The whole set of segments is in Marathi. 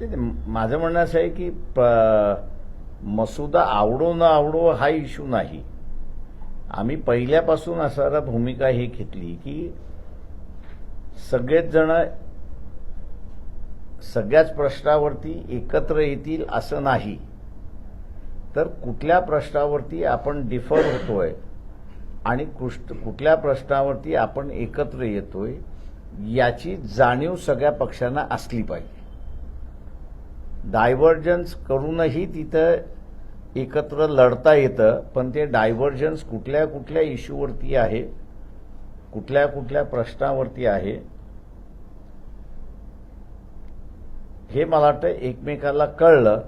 ते माझं म्हणणं असं आहे की प- मसुदा आवडो न आवडो हा इश्यू नाही. आम्ही पहिल्यापासून असणारा भूमिका ही घेतली की सगळेच जण सगळ्याच प्रश्नावरती एकत्र येतील असं नाही. तर कुठल्या प्रश्नावरती आपण डिफर होतोय आणि कुठल्या प्रश्नावरती आपण एकत्र येतोय याची जाणीव सगळ्या पक्षांना असली पाहिजे. डायव्हर्जन्स करूनही तिथं एकत्र लढता येतं पण ते डायव्हर्जन्स कुठल्या कुठल्या इश्यूवरती आहे कुठल्या कुठल्या प्रश्नावरती आहे हे मला वाटतं एकमेकाला कळलं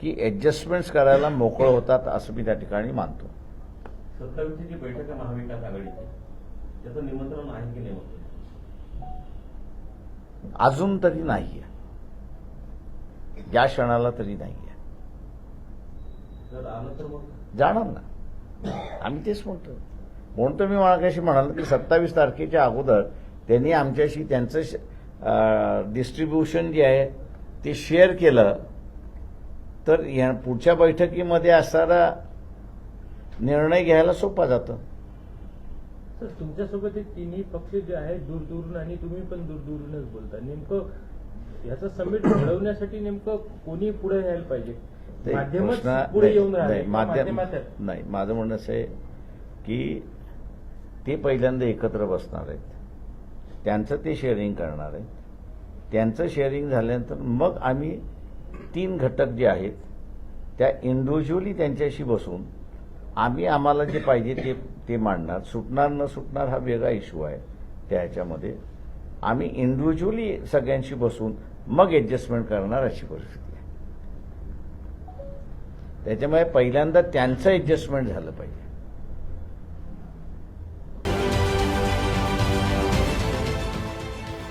की ऍडजस्टमेंट्स करायला मोकळं होतात असं मी त्या ठिकाणी मानतो सत्तावीसची जी बैठक आहे महाविकास आघाडीची त्याचं निमंत्रण आहे की नाही? अजून तरी नाहीये या क्षणाला तरी नाही जर तर जाणार ना. आम्ही तेच म्हणतो. म्हणतो मी मागाशी म्हणाल की सत्तावीस तारखेच्या अगोदर त्यांनी आमच्याशी त्यांचं डिस्ट्रीब्युशन जे आहे ते शेअर केलं. तर या पुढच्या बैठकीमध्ये असणारा निर्णय घ्यायला सोपा जातो. सर तुमच्यासोबत तिन्ही पक्ष जे आहेत दूर दूरून आणि तुम्ही पण दूर दूरूनच बोलता. नेमकं याचं समिट घडवण्यासाठी नेमकं कोणी पुढे यायला पाहिजे? पुढे येऊन माध्यम नाही माझं म्हणणं असं आहे की ते पहिल्यांदा एकत्र बसणार आहेत. त्यांचं ते शेअरिंग करणार आहेत. त्यांचं शेअरिंग झाल्यानंतर मग आम्ही तीन घटक जे आहेत त्या इंडिव्हिज्युअली त्यांच्याशी बसून आम्ही आम्हाला जे पाहिजे ते ते मांडणार. सुटणार न सुटणार हा वेगळा इश्यू आहे त्या ह्याच्यामध्ये. आम्ही इंडिव्हिज्युअली सगळ्यांशी बसून मग ऍडजस्टमेंट करणार अशी परिस्थिती आहे. त्याच्यामुळे पहिल्यांदा त्यांचं ऍडजस्टमेंट झालं पाहिजे.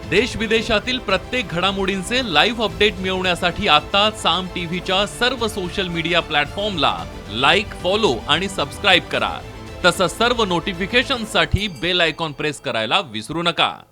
देश विदेशातील प्रत्येक घडामोडींचे लाईव्ह अपडेट मिळवण्यासाठी आता साम टीव्हीच्या सर्व सोशल मीडिया प्लॅटफॉर्मला लाईक फॉलो आणि सबस्क्राईब करा. तसंच सर्व नोटिफिकेशनसाठी बेल आयकॉन प्रेस करायला विसरू नका.